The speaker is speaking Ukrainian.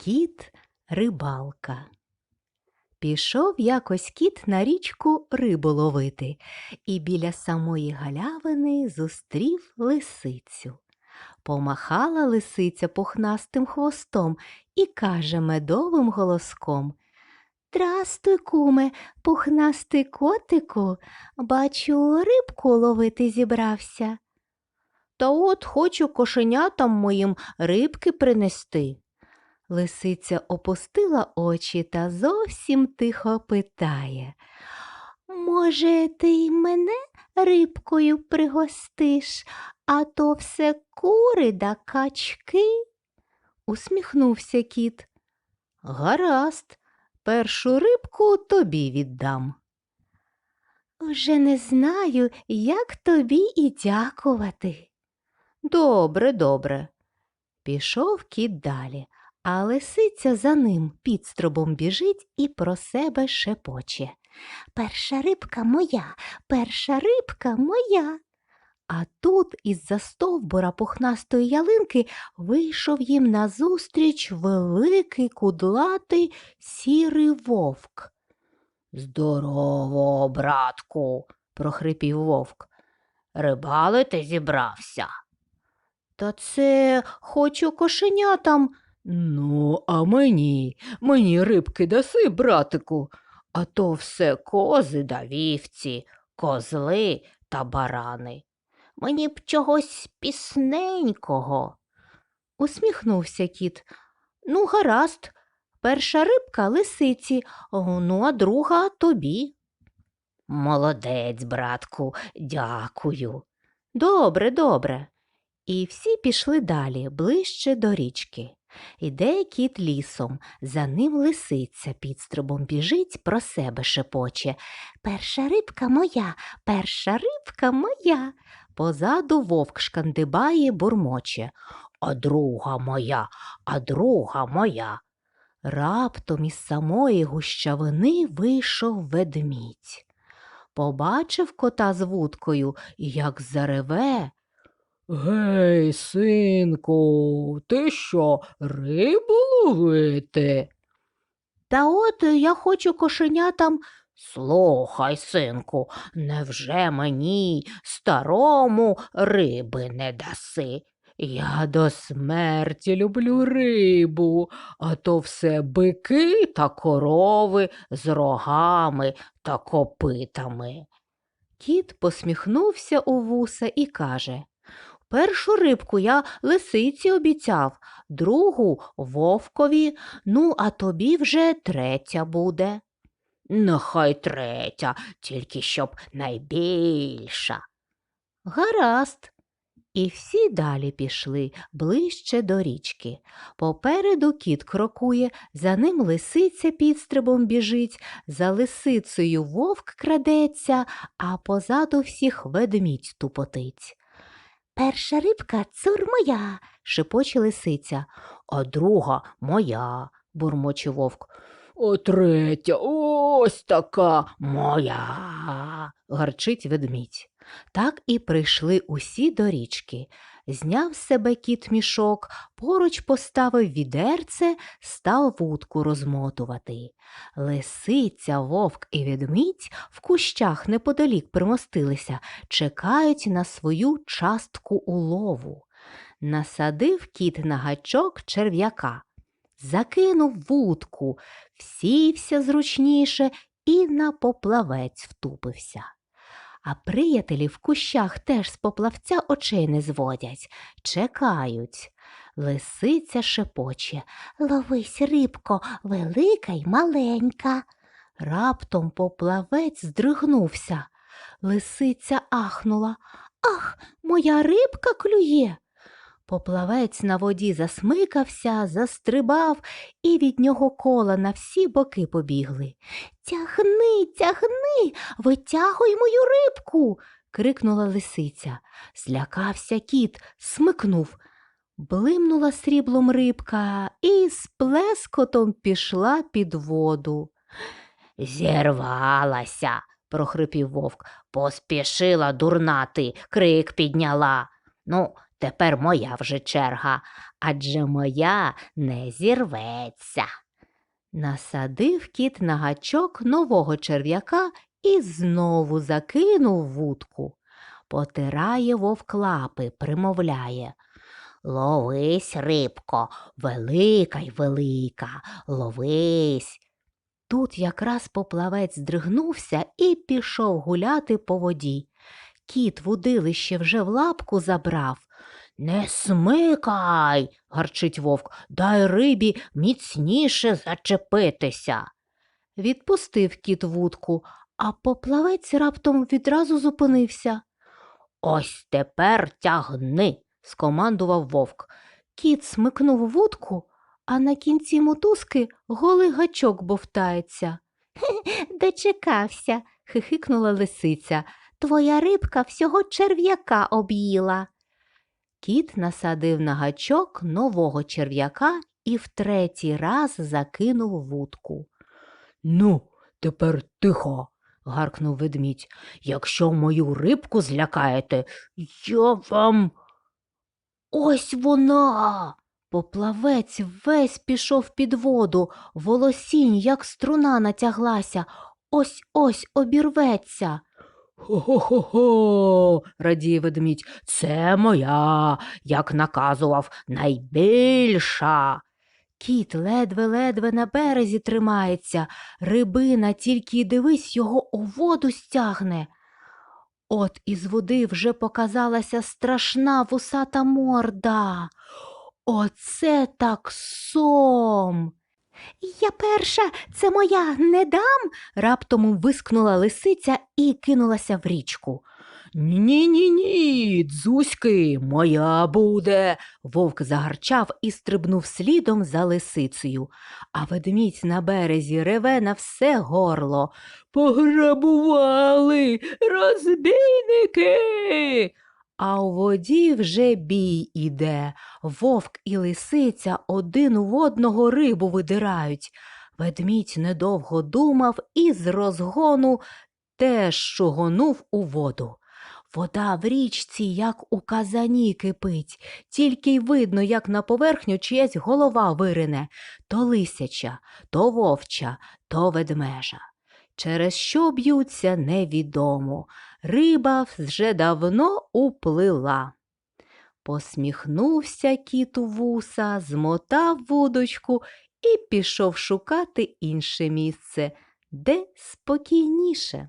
Кіт рибалка. Пішов якось кіт на річку рибу ловити, і біля самої галявини зустрів лисицю. Помахала лисиця пухнастим хвостом і каже медовим голоском Трастуй, куме, пухнастий котику, бачу, рибку ловити зібрався. Та от хочу кошенятам моїм рибки принести. Лисиця опустила очі та зовсім тихо питає. Може, ти й мене рибкою пригостиш, а то все кури да качки? Усміхнувся кіт. Гаразд, першу рибку тобі віддам. Вже не знаю, як тобі і дякувати. Добре, добре. Пішов кіт далі, а лисиця за ним підстрибом біжить і про себе шепоче. Перша рибка моя, перша рибка моя. А тут із-за стовбура пухнастої ялинки вийшов їм назустріч великий кудлатий сірий вовк. Здорово, братку, прохрипів вовк. Рибалити зібрався. Та це хочу кошенятам. Ну, а мені, мені рибки даси, братику, а то все кози да вівці, козли та барани. Мені б чогось пісненького. Усміхнувся кіт. Ну, гаразд, перша рибка лисиці, ну, а друга тобі. Молодець, братку, дякую. Добре, добре. І всі пішли далі, ближче до річки. Іде кіт лісом, за ним лисиця підстрибом біжить, про себе шепоче. Перша рибка моя, перша рибка моя. Позаду вовк шкандибає, бурмоче. А друга моя, а друга моя. Раптом із самої гущавини вийшов ведмідь. Побачив кота з вудкою як зареве. Гей, синку, ти що, рибу ловити? Та от я хочу кошенятам. Слухай, синку, невже мені, старому, риби не даси? Я до смерті люблю рибу, а то все бики та корови з рогами та копитами. Кіт посміхнувся у вуса і каже Першу рибку я лисиці обіцяв, другу вовкові, ну, а тобі вже третя буде. Нехай третя, тільки щоб найбільша. Гаразд. І всі далі пішли ближче до річки. Попереду кіт крокує, за ним лисиця підстрибом біжить, за лисицею вовк крадеться, а позаду всіх ведмідь тупотить. Перша рибка цур моя, шепоче лисиця, а друга моя, бурмоче вовк. А третя ось така моя, гарчить ведмідь. Так і прийшли усі до річки. Зняв з себе кіт мішок, поруч поставив відерце, став вудку розмотувати. Лисиця, вовк і ведмідь в кущах неподалік примостилися, чекають на свою частку улову. Насадив кіт на гачок черв'яка, закинув вудку, всівся зручніше і на поплавець втупився. А приятелі в кущах теж з поплавця очей не зводять, чекають. Лисиця шепоче Ловись, рибко, велика й маленька. Раптом поплавець здригнувся. Лисиця ахнула. Ах, моя рибка клює. Поплавець на воді засмикався, застрибав, і від нього кола на всі боки побігли. Тягни, тягни, витягуй мою рибку. крикнула лисиця. Злякався кіт, смикнув. Блимнула сріблом рибка і з плескотом пішла під воду. Зірвалася, прохрипів вовк, поспішила дурнати, крик підняла. Ну, тепер моя вже черга, адже моя не зірветься. Насадив кіт на гачок нового черв'яка і знову закинув вудку. Потирає вовк лапи, примовляє. Ловись, рибко, велика й велика, ловись. Тут якраз поплавець здригнувся і пішов гуляти по воді. Кіт вудилище вже в лапку забрав. Не смикай, гарчить вовк, дай рибі міцніше зачепитися. Відпустив кіт вудку, а поплавець раптом відразу зупинився. Ось тепер тягни, скомандував вовк. Кіт смикнув вудку, а на кінці мотузки голий гачок бовтається. Дочекався, хихикнула лисиця. Твоя рибка всього черв'яка об'їла. Кіт насадив на гачок нового черв'яка і в третій раз закинув вудку. Ну, тепер тихо, гаркнув ведмідь. Якщо мою рибку злякаєте, я вам. Ось вона. Поплавець весь пішов під воду, волосінь, як струна натяглася, ось ось обірветься. Хо-хо-хо, радіє ведмідь, це моя, як наказував, найбільша. Кіт ледве-ледве на березі тримається, рибина тільки й дивись його у воду стягне. От із води вже показалася страшна вусата морда. Оце так сом. Я перша, це моя, не дам. раптом вискнула лисиця і кинулася в річку. Ні, ні, ні, дзузьки, моя буде. Вовк загарчав і стрибнув слідом за лисицею, а ведмідь на березі реве на все горло. Пограбували розбійники. А у воді вже бій іде. Вовк і лисиця один у одного рибу видирають. Ведмідь недовго думав і з розгону теж шугонув у воду. Вода в річці, як у казані кипить, тільки й видно, як на поверхню чиясь голова вирине то лисяча, то вовча, то ведмежа. Через що б'ються, невідомо. Риба вже давно уплила. Посміхнувся кіт у вуса, змотав вудочку і пішов шукати інше місце, де спокійніше.